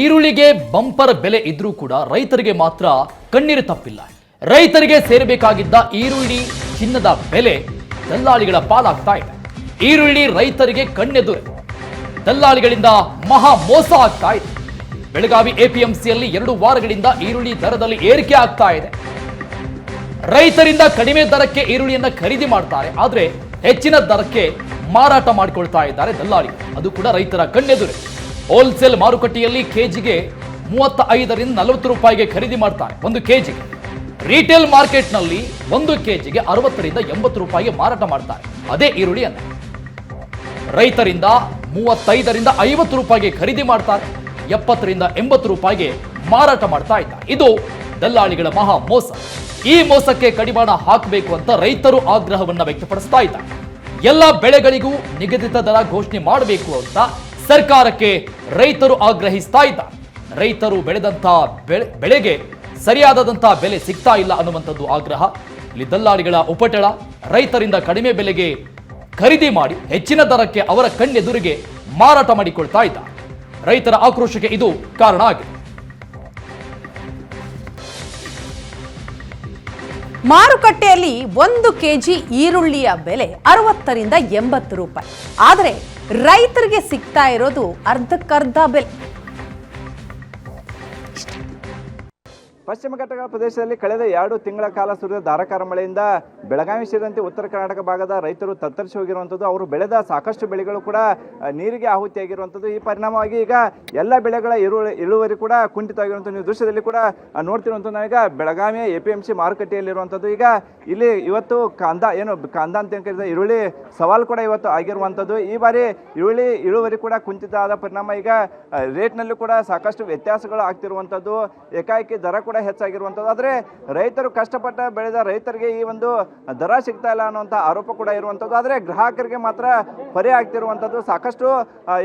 ಈರುಳ್ಳಿಗೆ ಬಂಪರ್ ಬೆಲೆ ಇದ್ರೂ ಕೂಡ ರೈತರಿಗೆ ಮಾತ್ರ ಕಣ್ಣೀರು ತಪ್ಪಿಲ್ಲ. ರೈತರಿಗೆ ಸೇರಬೇಕಾಗಿದ್ದ ಈರುಳ್ಳಿ ಚಿನ್ನದ ಬೆಲೆ ದಲ್ಲಾಳಿಗಳ ಪಾಲಾಗ್ತಾ ಇದೆ. ಈರುಳ್ಳಿ ರೈತರಿಗೆ ಕಣ್ಣೆದುರು. ದಲ್ಲಾಳಿಗಳಿಂದ ಮಹಾ ಮೋಸ ಆಗ್ತಾ ಇದೆ. ಬೆಳಗಾವಿ ಎಪಿಎಂಸಿಯಲ್ಲಿ ಎರಡು ವಾರಗಳಿಂದ ಈರುಳ್ಳಿ ದರದಲ್ಲಿ ಏರಿಕೆ ಆಗ್ತಾ ಇದೆ. ರೈತರಿಂದ ಕಡಿಮೆ ದರಕ್ಕೆ ಈರುಳ್ಳಿಯನ್ನು ಖರೀದಿ ಮಾಡ್ತಾರೆ. ಆದರೆ ಹೆಚ್ಚಿನ ದರಕ್ಕೆ ಮಾರಾಟ ಮಾಡಿಕೊಳ್ತಾ ಇದ್ದಾರೆ ದಲ್ಲಾಳಿ ಅದು ಕೂಡ ರೈತರ ಕಣ್ಣೆದುರು. ಹೋಲ್ಸೇಲ್ ಮಾರುಕಟ್ಟೆಯಲ್ಲಿ ಕೆಜಿಗೆ ಮೂವತ್ತ ಐದರಿಂದ ನಲವತ್ತು ರೂಪಾಯಿಗೆ ಖರೀದಿ ಮಾಡ್ತಾರೆ. ಒಂದು ಕೆಜಿಗೆ. ರಿಟೇಲ್ ಮಾರ್ಕೆಟ್ನಲ್ಲಿ ಒಂದು ಕೆಜಿಗೆ ಅರವತ್ತರಿಂದ ಎಂಬತ್ತು ರೂಪಾಯಿಗೆ ಮಾರಾಟ ಮಾಡ್ತಾರೆ. ಅದೇ ಈರುಳ್ಳಿಯನ್ನು. ರೈತರಿಂದ ಮೂವತ್ತೈದರಿಂದ ಐವತ್ತು ರೂಪಾಯಿಗೆ ಖರೀದಿ ಮಾಡ್ತಾರೆ. ಎಪ್ಪತ್ತರಿಂದ ಎಂಬತ್ತು ರೂಪಾಯಿಗೆ ಮಾರಾಟ ಮಾಡ್ತಾ ಇದ್ದಾರೆ. ಇದು ದಲ್ಲಾಳಿಗಳ ಮಹಾ ಮೋಸ. ಈ ಮೋಸಕ್ಕೆ ಕಡಿವಾಣ ಹಾಕಬೇಕು ಅಂತ ರೈತರು ಆಗ್ರಹವನ್ನು ವ್ಯಕ್ತಪಡಿಸ್ತಾ ಇದ್ದಾರೆ. ಎಲ್ಲ ಬೆಳೆಗಳಿಗೂ ನಿಗದಿತ ದರ ಘೋಷಣೆ ಮಾಡಬೇಕು ಅಂತ ಸರ್ಕಾರಕ್ಕೆ ರೈತರು ಆಗ್ರಹಿಸ್ತಾ ಇದ್ದಾರೆ. ರೈತರು ಬೆಳೆದಂತಹ ಬೆಳೆ, ಬೆಳೆಗೆ ಸರಿಯಾದದಂಥ ಬೆಲೆ ಸಿಗ್ತಾ ಇಲ್ಲ ಅನ್ನುವಂಥದ್ದು ಆಗ್ರಹ. ಇಲ್ಲಿ ದಲ್ಲಾಳಿಗಳ ಉಪಟಳ, ರೈತರಿಂದ ಕಡಿಮೆ ಬೆಲೆಗೆ ಖರೀದಿ ಮಾಡಿ ಹೆಚ್ಚಿನ ದರಕ್ಕೆ ಅವರ ಕಣ್ಣೆದುರಿಗೆ ಮಾರಾಟ ಮಾಡಿಕೊಳ್ತಾ ಇದ್ದಾರೆ. ರೈತರ ಆಕ್ರೋಶಕ್ಕೆ ಇದು ಕಾರಣ ಆಗಿದೆ. ಮಾರುಕಟ್ಟೆಯಲ್ಲಿ ಒಂದು ಕೆಜಿ ಈರುಳ್ಳಿಯ ಬೆಲೆ ಅರವತ್ತರಿಂದ ಎಂಬತ್ತು ರೂಪಾಯಿ. ಆದರೆ ರೈತರಿಗೆ ಸಿಗ್ತಾ ಇರೋದು ಅರ್ಧಕ್ಕರ್ಧ ಬೆಲೆ. ಪಶ್ಚಿಮ ಘಟ್ಟಗಳ ಪ್ರದೇಶದಲ್ಲಿ ಕಳೆದ ಎರಡು ತಿಂಗಳ ಕಾಲ ಸುರಿದ ಧಾರಾಕಾರ ಮಳೆಯಿಂದ ಬೆಳಗಾವಿ ಸೇರಿದಂತೆ ಉತ್ತರ ಕರ್ನಾಟಕ ಭಾಗದ ರೈತರು ತತ್ತರಿಸಿ ಹೋಗಿರುವಂಥದ್ದು, ಅವರು ಬೆಳೆದ ಸಾಕಷ್ಟು ಬೆಳೆಗಳು ಕೂಡ ನೀರಿಗೆ ಆಹುತಿಯಾಗಿರುವಂಥದ್ದು. ಈ ಪರಿಣಾಮವಾಗಿ ಈಗ ಎಲ್ಲ ಬೆಳೆಗಳ ಇಳುವರಿ ಇಳುವರಿ ಕೂಡ ಕುಂಠಿತವಾಗಿರುವಂಥ ನೀವು ದೃಶ್ಯದಲ್ಲಿ ಕೂಡ ನೋಡ್ತಿರುವಂಥ ನಾವೀಗ ಬೆಳಗಾವಿಯ ಎ ಪಿ ಎಂ ಸಿ ಮಾರುಕಟ್ಟೆಯಲ್ಲಿರುವಂಥದ್ದು. ಈಗ ಇಲ್ಲಿ ಇವತ್ತು ಕಂದ, ಏನು ಕಂದ ಅಂತ ಕರೆದ ಈರುಳ್ಳಿ ಸವಾಲು ಕೂಡ ಇವತ್ತು ಆಗಿರುವಂಥದ್ದು. ಈ ಬಾರಿ ಈರುಳ್ಳಿ ಇಳುವರಿ ಕೂಡ ಕುಂಠಿತ ಆದ ಪರಿಣಾಮ ಈಗ ರೇಟ್ನಲ್ಲಿ ಕೂಡ ಸಾಕಷ್ಟು ವ್ಯತ್ಯಾಸಗಳು ಆಗ್ತಿರುವಂಥದ್ದು. ಏಕಾಏಕಿ ದರ ಕೂಡ ಹೆಚ್ಚಾಗಿರುವಂಥದ್ದು. ಆದರೆ ರೈತರು ಕಷ್ಟಪಟ್ಟ ಬೆಳೆದ ರೈತರಿಗೆ ಈ ಒಂದು ದರ ಸಿಗ್ತಾ ಇಲ್ಲ ಅನ್ನುವಂಥ ಆರೋಪ ಕೂಡ ಇರುವಂಥದ್ದು. ಆದರೆ ಗ್ರಾಹಕರಿಗೆ ಮಾತ್ರ ಹೊರೆ ಆಗ್ತಿರುವಂಥದ್ದು. ಸಾಕಷ್ಟು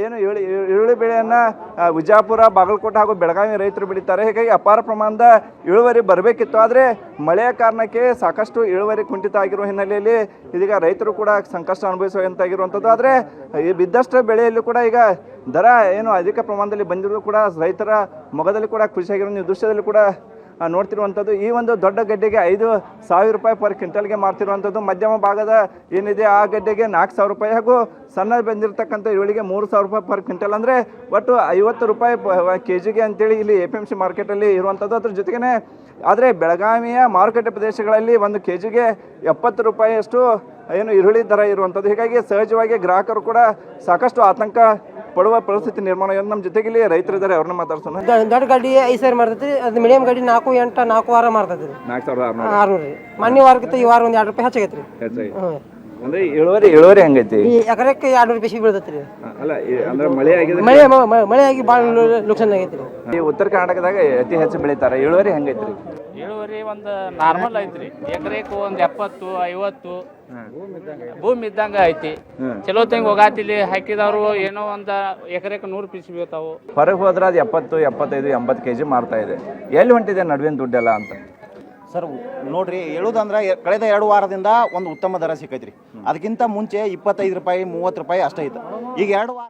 ಏನು ಈರುಳ್ಳಿ ಈರುಳ್ಳಿ ಬೆಳೆಯನ್ನು ವಿಜಯಪುರ ಬಾಗಲಕೋಟೆ ಹಾಗೂ ಬೆಳಗಾವಿ ರೈತರು ಬೆಳೀತಾರೆ. ಹೀಗಾಗಿ ಅಪಾರ ಪ್ರಮಾಣದ ಇಳುವರಿ ಬರಬೇಕಿತ್ತು. ಆದರೆ ಮಳೆಯ ಕಾರಣಕ್ಕೆ ಸಾಕಷ್ಟು ಇಳುವರಿ ಕುಂಠಿತ ಆಗಿರುವ ಹಿನ್ನೆಲೆಯಲ್ಲಿ ಇದೀಗ ರೈತರು ಕೂಡ ಸಂಕಷ್ಟ ಅನುಭವಿಸುವಂತಾಗಿರುವಂಥದ್ದು. ಆದರೆ ಈ ಬಿದ್ದಷ್ಟು ಬೆಳೆಯಲ್ಲೂ ಕೂಡ ಈಗ ದರ ಏನು ಅಧಿಕ ಪ್ರಮಾಣದಲ್ಲಿ ಬಂದಿರೋದು ಕೂಡ ರೈತರ ಮೊಗದಲ್ಲಿ ಕೂಡ ಖುಷಿಯಾಗಿರೋ ದೃಶ್ಯದಲ್ಲಿ ಕೂಡ ನೋಡ್ತಿರುವಂಥದ್ದು ಈ ಒಂದು ದೊಡ್ಡ ಗಡ್ಡೆಗೆ ಐದು ಸಾವಿರ ರೂಪಾಯಿ ಪರ್ ಕ್ವಿಂಟಲ್ಗೆ ಮಾರ್ತಿರುವಂಥದ್ದು. ಮಧ್ಯಮ ಭಾಗದ ಏನಿದೆ ಆ ಗಡ್ಡೆಗೆ ನಾಲ್ಕು ಸಾವಿರ ರೂಪಾಯಿ ಹಾಗೂ ಸಣ್ಣ ಬಂದಿರತಕ್ಕಂಥ ಈರುಳ್ಳಿಗೆ ಮೂರು ಸಾವಿರ ರೂಪಾಯಿ ಪರ್ ಕ್ವಿಂಟಲ್ ಅಂದರೆ ಒಟ್ಟು ಐವತ್ತು ರೂಪಾಯಿ ಕೆ ಜಿಗೆ ಅಂತೇಳಿ ಇಲ್ಲಿ ಎ ಪಿ ಎಂ ಸಿ ಮಾರ್ಕೆಟಲ್ಲಿ ಇರುವಂಥದ್ದು. ಅದ್ರ ಜೊತೆಗೇ ಆದರೆ ಬೆಳಗಾವಿಯ ಮಾರುಕಟ್ಟೆ ಪ್ರದೇಶಗಳಲ್ಲಿ ಒಂದು ಕೆ ಜಿಗೆ ಎಪ್ಪತ್ತು ರೂಪಾಯಿಯಷ್ಟು ಏನು ಈರುಳ್ಳಿ ದರ ಇರುವಂಥದ್ದು. ಹೀಗಾಗಿ ಸಹಜವಾಗಿ ಗ್ರಾಹಕರು ಕೂಡ ಸಾಕಷ್ಟು ಆತಂಕ ಪಡುವ ಪರಿಸ್ಥಿತಿ ನಿರ್ಮಾಣ. ನಮ್ಮ ಜೊತೆಗೆ ಇಲ್ಲಿ ರೈತರಿದ್ದಾರೆ. ಅವ್ರನ್ನ ಮಾತಾಡ್ಸೋಣ. ದೊಡ್ಡ ಗಾಡಿ ಐದು ಸಾವಿರ ಮಾಡ್ತೈತಿ ಅದು ಮೀಡಿಯಂ ಗಾಡಿ ನಾಲ್ಕು ಎಂಟು ನಾಲ್ಕು ವಾರ ಮಾಡ್ತೈತಿ ನಾಲ್ಕು ಸಾವಿರದ ಆರುನೂರು. ಆರ್ನೂರು. ರೀ ಮೊನ್ನೆ ವಾರಕ್ಕಿಂತ ಈ ವಾರ ಒಂದು ಎರಡು ರೂಪಾಯಿ ಹೆಚ್ಚಾಗೈತಿ ರೀ. ಹೆಚ್ಚಾಗಿ. ಹ್ಞೂ ಅಂದ್ರೆ ಇಳುವರಿ ಇಳುವರಿ ಹೆಂಗೈತಿ? ಈ ಎಕರೆಕ್ಕೆ ಎರಡು ರೂಪಾಯಿ ಬೀಳ್ತೈತಿ ರೀ. ಅಲ್ಲ ಈ- ಅಂದ್ರೆ ಮಳೆ ಆಗಿದೆ ಮಳೆ ಮಳೆ ಆಗಿ ಭಾಳ ನುಕ್ಸಾನ್ ಆಗೈತಿ ರೀ. ಈ ಉತ್ತರ ಕರ್ನಾಟಕದಾಗ ಅತಿ ಹೆಚ್ಚು ಬೆಳೀತಾರೆ. ಇಳುವರಿ ಹೆಂಗೈತ್ರಿ ಇಳುವರಿ ಒಂದು ನಾರ್ಮಲ್ ಐತ್ರಿ. ಎಕರೆಕ್ ಒಂದ್ ಎಪ್ಪತ್ತು ಐವತ್ತು. ಭೂಮಿ ಇದ್ದಂಗ ಐತಿ. ಚಲೋ ತಂಗ ಹೋಗಾತಿಲಿ ಹಾಕಿದವ್ರು ಏನೋ ಒಂದ ಎಕರೆಕ್ ನೂರು ಪೀಸ್ ಬೀಳ್ತಾವು. ಹೊರಗೆ ಹೋದ್ರೆ ಅದು ಎಪ್ಪತ್ತು ಎಪ್ಪತ್ತೈದು ಎಂಬತ್ತು ಕೆಜಿ ಮಾರ್ತಾ ಇದೆ. ಎಲ್ಲಿ ಹೊಂಟಿದೆ ನಡುವಿನ ದುಡ್ಡೆಲ್ಲ ಅಂತ? ಸರ್ ನೋಡ್ರಿ ಹೇಳುದಂದ್ರೆ ಕಳೆದ ಎರಡು ವಾರದಿಂದ ಒಂದು ಉತ್ತಮ ದರ ಸಿಕ್ಕೈತ್ರಿ. ಅದಕ್ಕಿಂತ ಮುಂಚೆ ಇಪ್ಪತ್ತೈದು ರೂಪಾಯಿ ಮೂವತ್ತು ರೂಪಾಯಿ ಅಷ್ಟೇ ಇತ್ತು. ಈಗ ಎರಡು ವಾರ